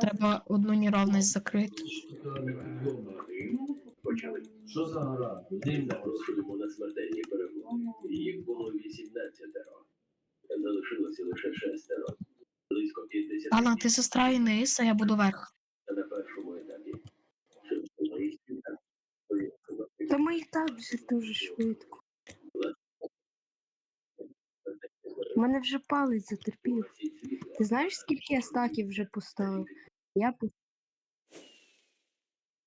Треба одну неровність закрити. Що за гра? День Запрошуємо на смертельні перемоги. Їх було 18. Залишилося лише шестеро. Близько 50 Алан, ти застрай низ, а я буду верх. на першому етапі. Та. Та ми і так вже дуже швидко. У мене вже палець затерпів. Ти знаєш, скільки я стаків вже поставив? Я по-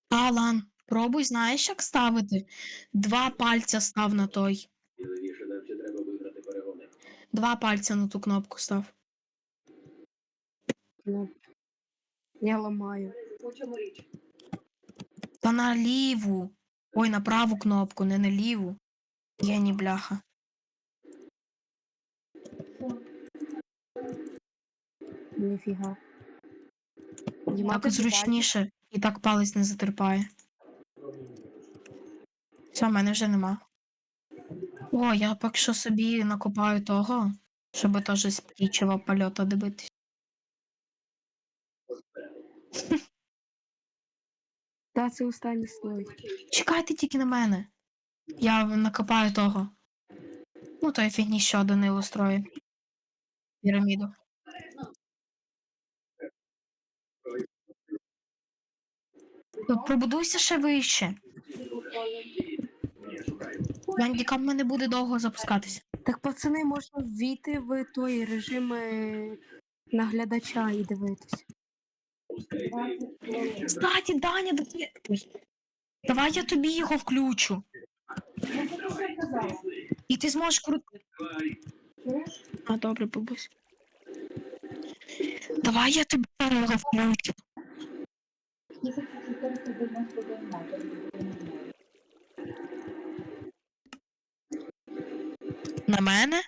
Алан, пробуй, знаєш, як ставити? Два пальця став на той. Сміливіше нам ще треба виграти перегони. Два пальця на ту кнопку став. ну, я ламаю. Та на ліву. Ой, на праву кнопку, не на ліву. Гені бляха. Ніфіга. Діма, Так зручніше. І так палець не затерпає. Все, в мене вже нема. О, я поки що собі накопаю того, щоб теж з птічого польоту дивитись. Та це останній слой. Чекайте тільки на мене. Я накопаю того. Ну, то я фігні що Данило строїть. Піраміду. Пробудуйся ще вище. Гандікап мене буде довго запускатися. Так, пацани, можна ввійти в той режим е, наглядача і дивитися. Кстати, Даня, давай- Ой. давай я тобі його включу. І ти зможеш крутити. А, добре, бабусь. Давай я тобі його включу. На мене?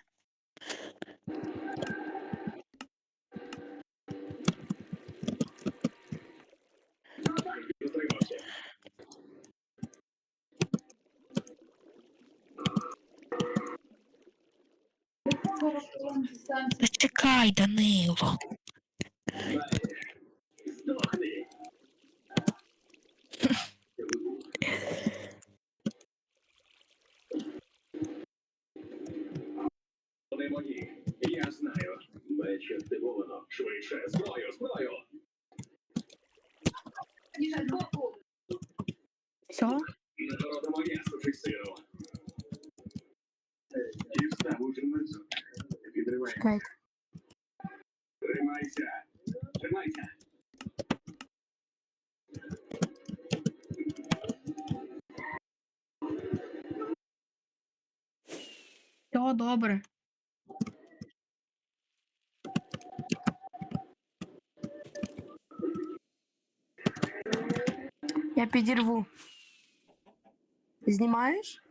Та чекай, Данило. Меч активовано. Швидше. Зброю, зброю! Все? Нагорода моя, сучий сину. І встав у жінницю. Підривай. Чекайте. Тримайся. Тримайся. Все добре. Я підірву. Знімаєш?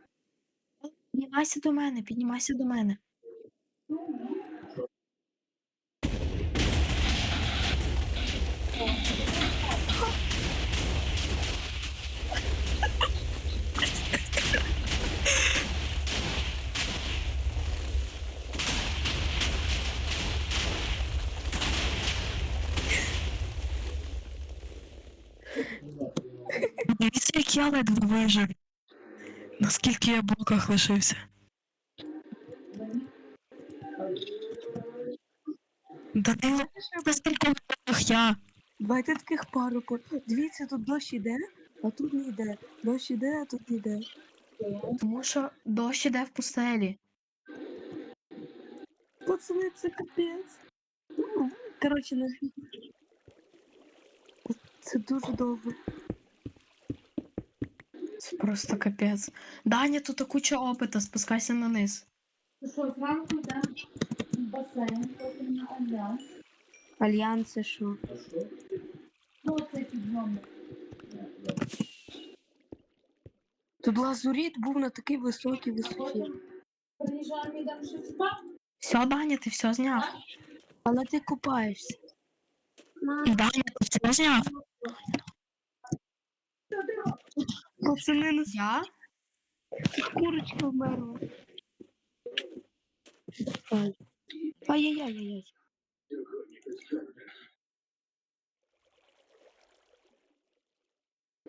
Піднімайся до мене, піднімайся до мене. Дивіться, як я ледве вижив. Наскільки я в блоках лишився. Данило, наскільки в блоках я. Давайте таких пару пор. Дивіться, тут дощ іде, а тут не йде. Дощ іде, а тут не йде. Тому що дощ іде в пустелі. Пацани, це капець. Коротше, не. Це дуже довго. Це просто капець. Даня, тут куча опита, спускайся на низ. Що, зранку йдемо в басейн, потім на альянс. Альянс це що? Ну, це підйомник. Тут лазуріт був на такій високій висоті. Приїжджаємо, йдемо ще в спа. Все, Даня, ти все зняв. Але ти купаєшся. Даня, ти все зняв. Пацани, ну я? Курочка вмерла. Ай-яй-яй-яй-яй.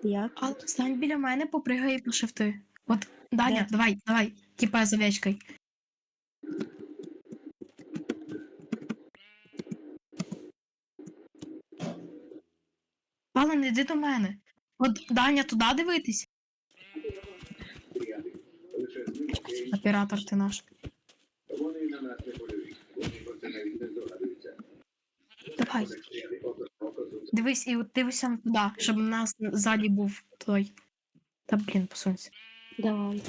Як? А стань біля мене, попригай і пошифти. От, Даня, Де? давай, давай, тіпа за вячкою. не йди до мене. От Даня туди дивитись. Оператор ти наш. Вони на нас не полюють. Вони про це навіть не здогадуються. Давай. Дивись і от дивися туди, щоб у нас ззаді був той. Та блін, посунься. Давай.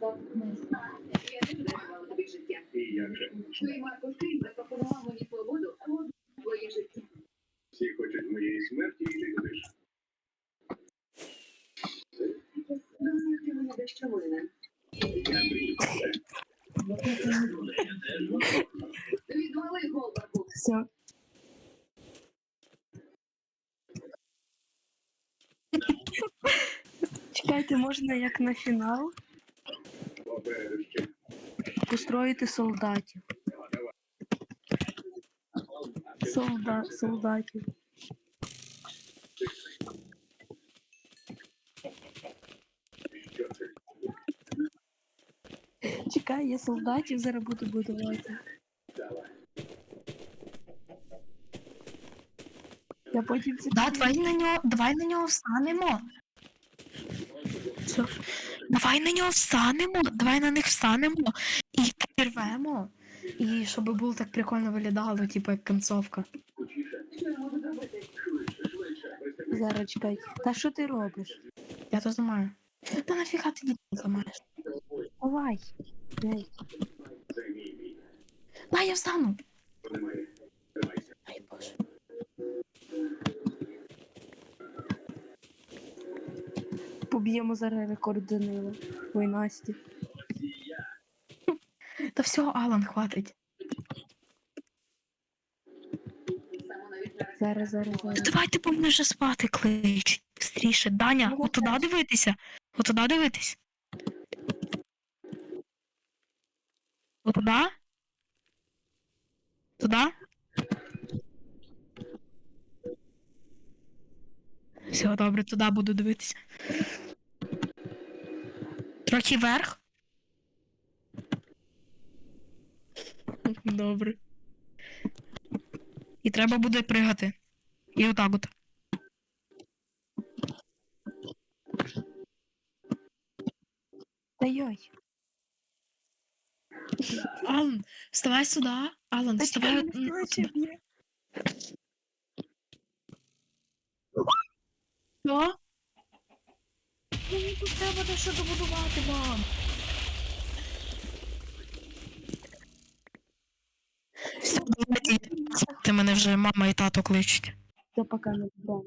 Там два шоу. Добре. Стоп, вниз. І як же? Твій Марко Шкрін запропонував мені свободу твоє життя. Всі хочуть моєї смерті, і ти це. Відвали. Все. Чекайте, можна як на фінал. Построїти солдатів. Солда... Солдатів. Чекай, я солдатів зараз буду будувати. Я потім Да, давай на нього, давай на нього встанемо. Все. Давай на нього встанемо, давай на них встанемо і підірвемо. І щоб було так прикольно виглядало, типу як концовка. Зараз чекай. Та що ти робиш? Я то знаю. Та нафіга ти дітей зламаєш? Давай. Ей, Це мій бій. Да, я встану. Поб'ємо зараз рекорд Данила. Ой, Насті. Та все, Алан, хватить. Зараз. Зараз, зараз, Та зараз. давайте по мене вже спати кличуть. Быстріше. Даня, Ну, от туди дивитися. От туди дивитись. От туди? Туди? Все, добре, туди буду дивитися. Трохи вверх. Добре. І треба буде пригати. І отак от. Та йой. Алан, вставай сюди. Алан, вставай. чекай, от- не м, вставай, сюди. б'є. Що? Мені тут треба ще добудувати вам. Все, давайте. Ти мене вже мама і тато кличуть. Це поки не вдома.